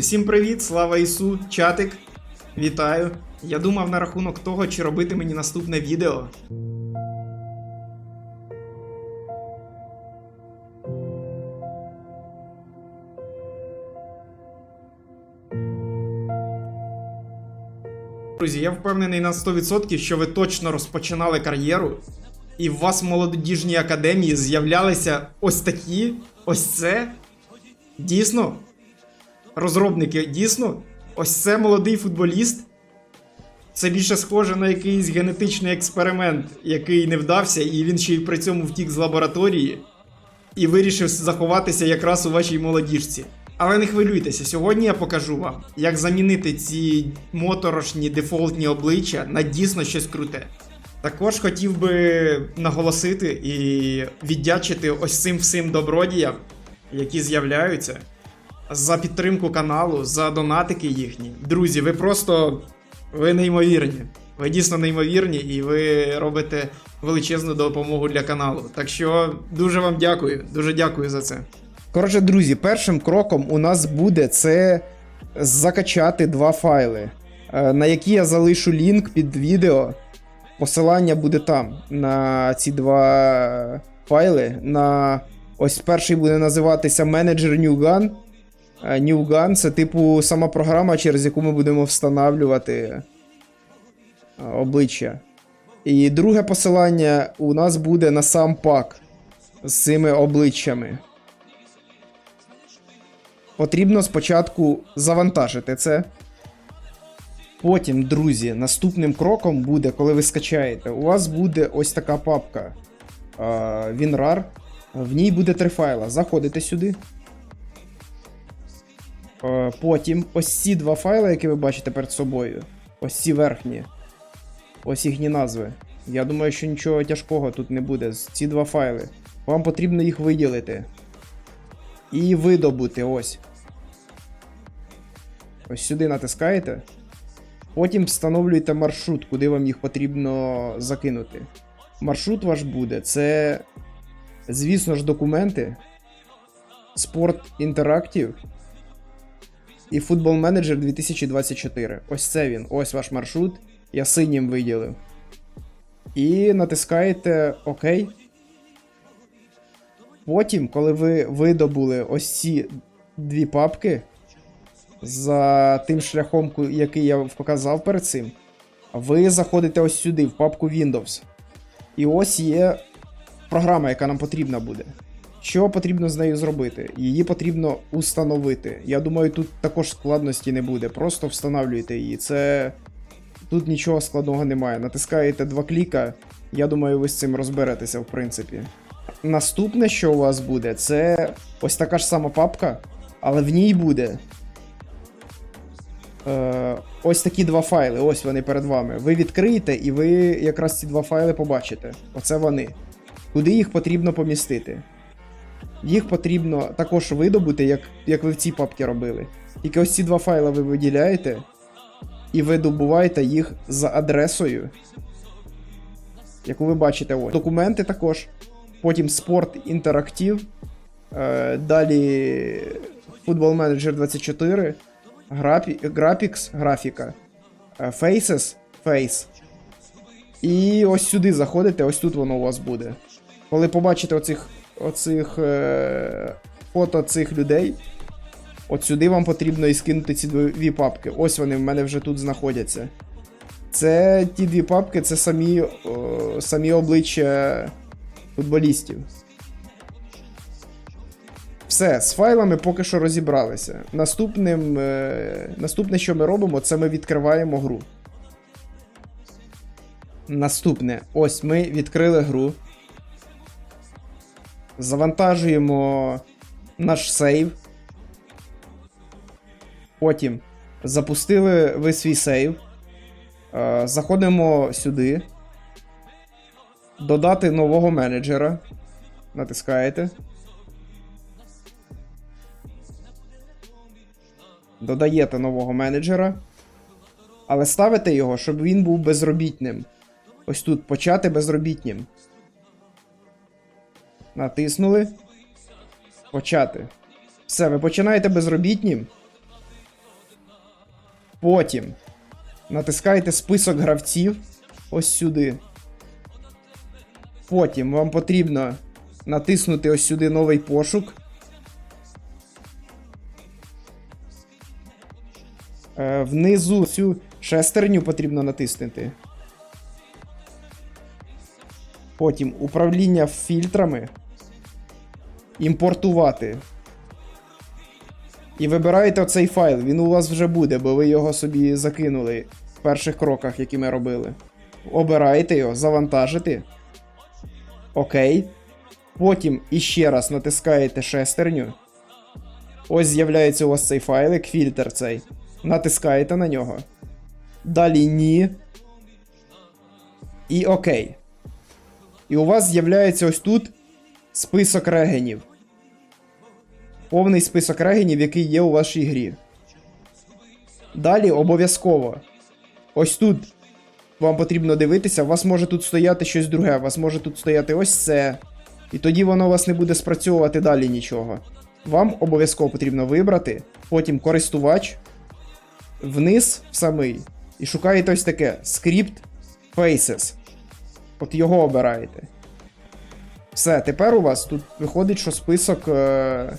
всім привіт! Слава Ісу! Чатик! Вітаю! Я думав на рахунок того, чи робити мені наступне відео. Друзі, я впевнений на 100%, що ви точно розпочинали кар'єру, і в вас в молодіжній академії з'являлися ось такі, ось це. Дійсно, розробники, дійсно, ось це молодий футболіст. Це більше схоже на якийсь генетичний експеримент, який не вдався, і він ще й при цьому втік з лабораторії і вирішив заховатися якраз у вашій молодіжці. Але не хвилюйтеся, сьогодні я покажу вам, як замінити ці моторошні дефолтні обличчя на дійсно щось круте. Також хотів би наголосити і віддячити ось цим всім добродіям, які з'являються, за підтримку каналу, за донатики їхні. Друзі, ви просто ви неймовірні. Ви дійсно неймовірні і ви робите величезну допомогу для каналу. Так що дуже вам дякую, дуже дякую за це. Коротше, друзі, першим кроком у нас буде це закачати два файли, е, на які я залишу лінк під відео. Посилання буде там на ці два файли. На ось перший буде називатися Manager New Gun. Е, New Gun це типу сама програма, через яку ми будемо встановлювати е, обличчя. І друге посилання у нас буде на сам пак з цими обличчями. Потрібно спочатку завантажити це. Потім, друзі, наступним кроком буде, коли ви скачаєте, у вас буде ось така папка е, WinRAR. В ній буде три файла. Заходите сюди. Е, Потім ось ці два файли, які ви бачите перед собою. Ось ці верхні. Ось їхні назви. Я думаю, що нічого тяжкого тут не буде. Ці два файли. Вам потрібно їх виділити. І видобути ось. Ось сюди натискаєте. Потім встановлюєте маршрут, куди вам їх потрібно закинути. Маршрут ваш буде це, звісно ж, документи, Sport Interactive і Football Manager 2024. Ось це він. Ось ваш маршрут. Я синім виділив. І натискаєте ОК. Потім, коли ви видобули ось ці дві папки за тим шляхом, який я показав перед цим, ви заходите ось сюди, в папку Windows. І ось є програма, яка нам потрібна буде. Що потрібно з нею зробити? Її потрібно установити. Я думаю, тут також складності не буде. Просто встановлюєте її. Це. Тут нічого складного немає. Натискаєте два кліка. Я думаю, ви з цим розберетеся, в принципі. Наступне, що у вас буде, це ось така ж сама папка, але в ній буде е, ось такі два файли. Ось вони перед вами. Ви відкриєте і ви якраз ці два файли побачите. Оце вони. Куди їх потрібно помістити? Їх потрібно також видобути, як, як ви в цій папці робили. Тільки ось ці два файли ви виділяєте, і ви добуваєте їх за адресою, яку ви бачите ось. Документи також. Потім Sport Interactive. Е, далі Football Manager 24. Графі... Graphics, графіка. е, Faces, Face. І ось сюди заходите, ось тут воно у вас буде. Коли побачите оцих, оцих е... фото цих людей, от сюди вам потрібно і скинути ці дві папки. Ось вони в мене вже тут знаходяться. Це ті дві папки, це самі, о, самі обличчя футболістів. Все, з файлами поки що розібралися. Наступним, е, наступне, що ми робимо, це ми відкриваємо гру. Наступне. Ось ми відкрили гру. Завантажуємо наш сейв. Потім запустили ви свій сейв. Е, Заходимо сюди. Додати нового менеджера. Натискаєте. Додаєте нового менеджера. Але ставите його, щоб він був безробітним. Ось тут почати безробітнім. Натиснули. Почати. Все, ви починаєте безробітнім. Потім натискаєте список гравців ось сюди. Потім вам потрібно натиснути ось сюди новий пошук. Е, внизу цю шестерню потрібно натиснути. Потім управління фільтрами. Імпортувати. І вибираєте оцей файл, він у вас вже буде, бо ви його собі закинули в перших кроках, які ми робили. Обираєте його, завантажити. Окей. Потім іще раз натискаєте шестерню. Ось з'являється у вас цей файлик, фільтр цей. Натискаєте на нього. Далі ні. І окей. І у вас з'являється ось тут список регенів. Повний список регенів, який є у вашій грі. Далі обов'язково. Ось тут вам потрібно дивитися, у вас може тут стояти щось друге, у вас може тут стояти ось це. І тоді воно у вас не буде спрацьовувати далі нічого. Вам обов'язково потрібно вибрати, потім користувач, вниз в самий. І шукаєте ось таке Script Faces. От його обираєте. Все, тепер у вас тут виходить, що список е-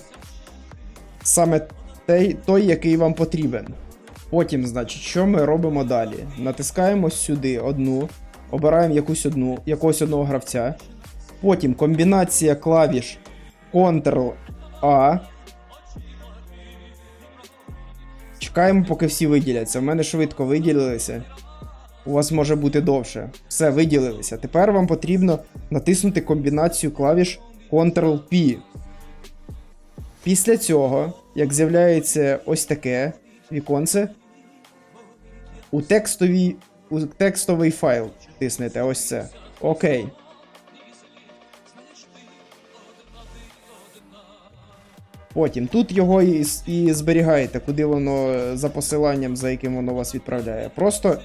саме той, той, який вам потрібен. Потім, значить, що ми робимо далі? Натискаємо сюди одну, обираємо якусь одну, якогось одного гравця. Потім комбінація клавіш Ctrl-A. Чекаємо, поки всі виділяться. У мене швидко виділилися. У вас може бути довше. Все, виділилися. Тепер вам потрібно натиснути комбінацію клавіш Ctrl-P. Після цього, як з'являється ось таке віконце, у текстовій, у текстовий файл тиснете ось це. Окей. Потім тут його і, і зберігаєте, куди воно за посиланням, за яким воно вас відправляє. Просто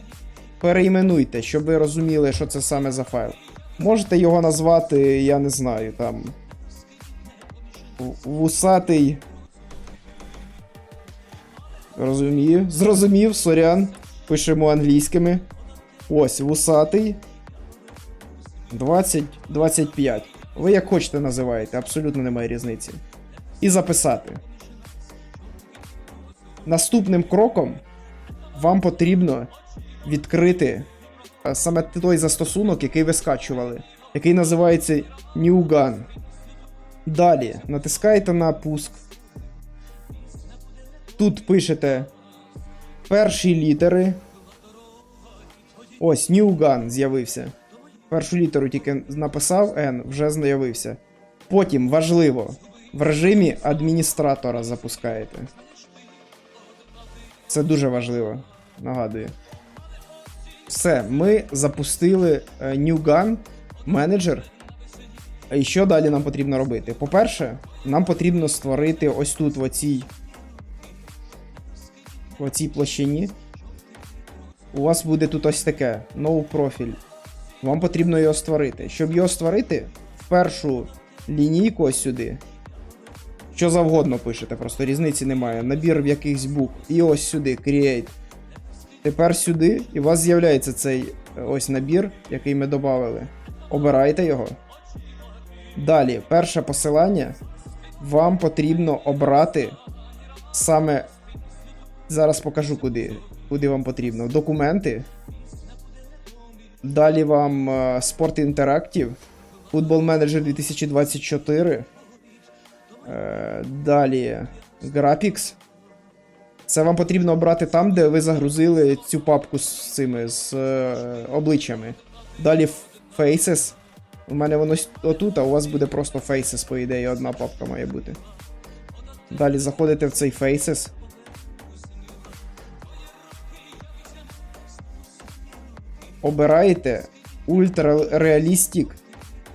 перейменуйте, щоб ви розуміли, що це саме за файл. Можете його назвати, я не знаю, там. Вусатий. Розумію. Зрозумів, сорян. Пишемо англійськими. Ось, вусатий. 20, 25. Ви як хочете називаєте, абсолютно немає різниці. І записати. Наступним кроком вам потрібно відкрити е, саме той застосунок, який ви скачували, який називається New Gun. Далі натискаєте на пуск. Тут пишете перші літери. Ось, New Gun з'явився. Першу літеру тільки написав N, вже з'явився. Потім важливо, в режимі адміністратора запускаєте. Це дуже важливо. Нагадую. Все, ми запустили е, New Gun менеджер. І що далі нам потрібно робити? По-перше, нам потрібно створити ось тут в оцій, в оцій площині. У вас буде тут ось таке No профіль. Вам потрібно його створити. Щоб його створити, в першу лінійку ось сюди. Що завгодно пишете, просто різниці немає. Набір в якихось букв. І ось сюди, Create. Тепер сюди, і у вас з'являється цей е, ось набір, який ми додали. Обирайте його. Далі, перше посилання. Вам потрібно обрати саме. Зараз покажу куди. Куди вам потрібно. Документи. Далі вам е, Sport Interactive. Football Manager 2024. Е, Далі Graphics. Це вам потрібно обрати там, де ви загрузили цю папку з цими з е, обличчями. Далі Faces. У мене воно отут, а у вас буде просто Faces, по ідеї, одна папка має бути. Далі заходите в цей Faces. Обираєте Ultra Realistic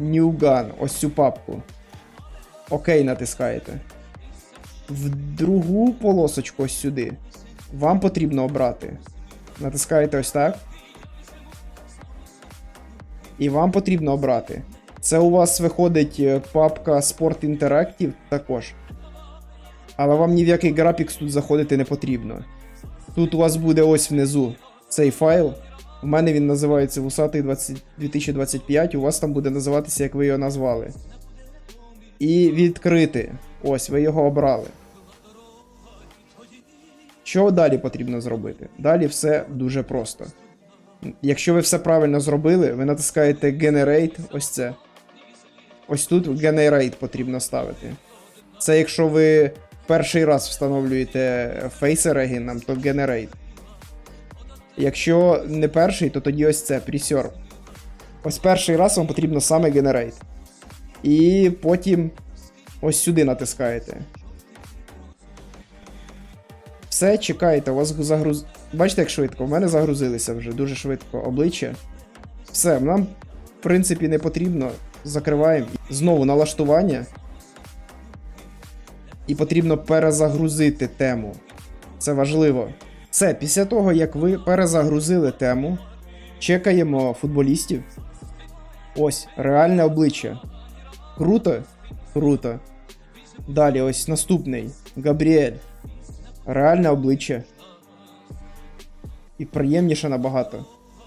New Gun, ось цю папку. Окей, натискаєте. В другу полосочку ось сюди. Вам потрібно обрати. Натискаєте ось так. І вам потрібно обрати. Це у вас виходить е, папка Sport Interactive також. Але вам ні в який Graphics тут заходити не потрібно. Тут у вас буде ось внизу цей файл. У мене він називається Вусатий 20 2025, у вас там буде називатися, як ви його назвали. І відкрити. Ось, ви його обрали. Що далі потрібно зробити? Далі все дуже просто. Якщо ви все правильно зробили, ви натискаєте Generate, ось це. Ось тут Generate потрібно ставити. Це якщо ви перший раз встановлюєте Face Regin, то Generate. Якщо не перший, то тоді ось це Preserve. Ось перший раз вам потрібно саме Generate. І потім ось сюди натискаєте. Все, чекаєте, у вас загруз. Бачите, як швидко? У мене загрузилися вже дуже швидко обличчя. Все, нам, в принципі, не потрібно. Закриваємо. Знову налаштування. І потрібно перезагрузити тему. Це важливо. Все, після того, як ви перезагрузили тему, чекаємо футболістів. Ось, реальне обличчя. Круто? Круто. Далі, ось наступний. Габріель. Реальне обличчя. І приємніше набагато.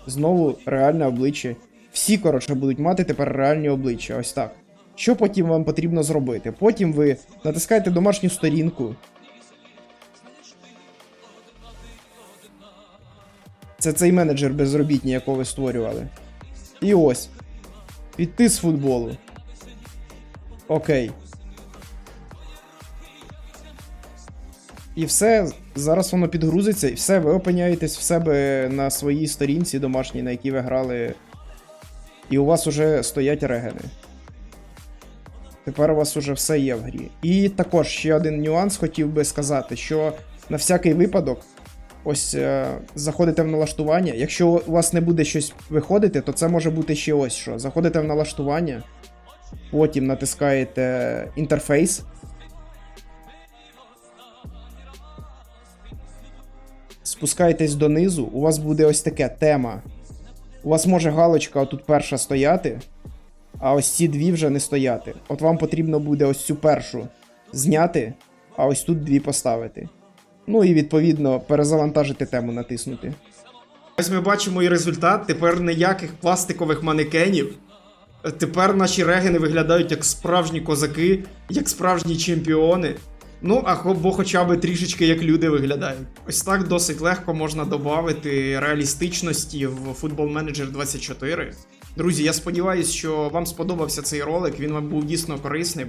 Знову реальне обличчя. Всі, коротше, будуть мати тепер реальні обличчя. Ось так. Що потім вам потрібно зробити? Потім ви натискаєте домашню сторінку. Це цей менеджер безробітній, якого ви створювали. І ось. Піти з футболу. Окей. І все, зараз воно підгрузиться, і все, ви опиняєтесь в себе на своїй сторінці домашній, на якій ви грали. І у вас уже стоять регени. Тепер у вас уже все є в грі. І також ще один нюанс хотів би сказати, що на всякий випадок, ось е, заходите в налаштування. Якщо у вас не буде щось виходити, то це може бути ще ось що. Заходите в налаштування, потім натискаєте інтерфейс. Спускаєтесь донизу, у вас буде ось таке тема. У вас може галочка тут перша стояти, а ось ці дві вже не стояти. От вам потрібно буде ось цю першу зняти, а ось тут дві поставити. Ну і відповідно перезавантажити тему натиснути. Ось ми бачимо і результат. Тепер ніяких пластикових манекенів. Тепер наші регени виглядають як справжні козаки, як справжні чемпіони. Ну, або хоча б трішечки як люди виглядають. Ось так досить легко можна додати реалістичності в Football Manager 24. Друзі, я сподіваюся, що вам сподобався цей ролик, він вам був дійсно корисним.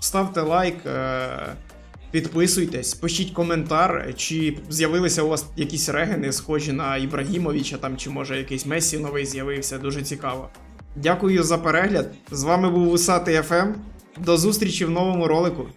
Ставте лайк, е, підписуйтесь, пишіть коментар, чи з'явилися у вас якісь регени, схожі на Ібрагімовича, там, чи може якийсь Месі новий з'явився, дуже цікаво. Дякую за перегляд. З вами був Висатий ФМ. До зустрічі в новому ролику.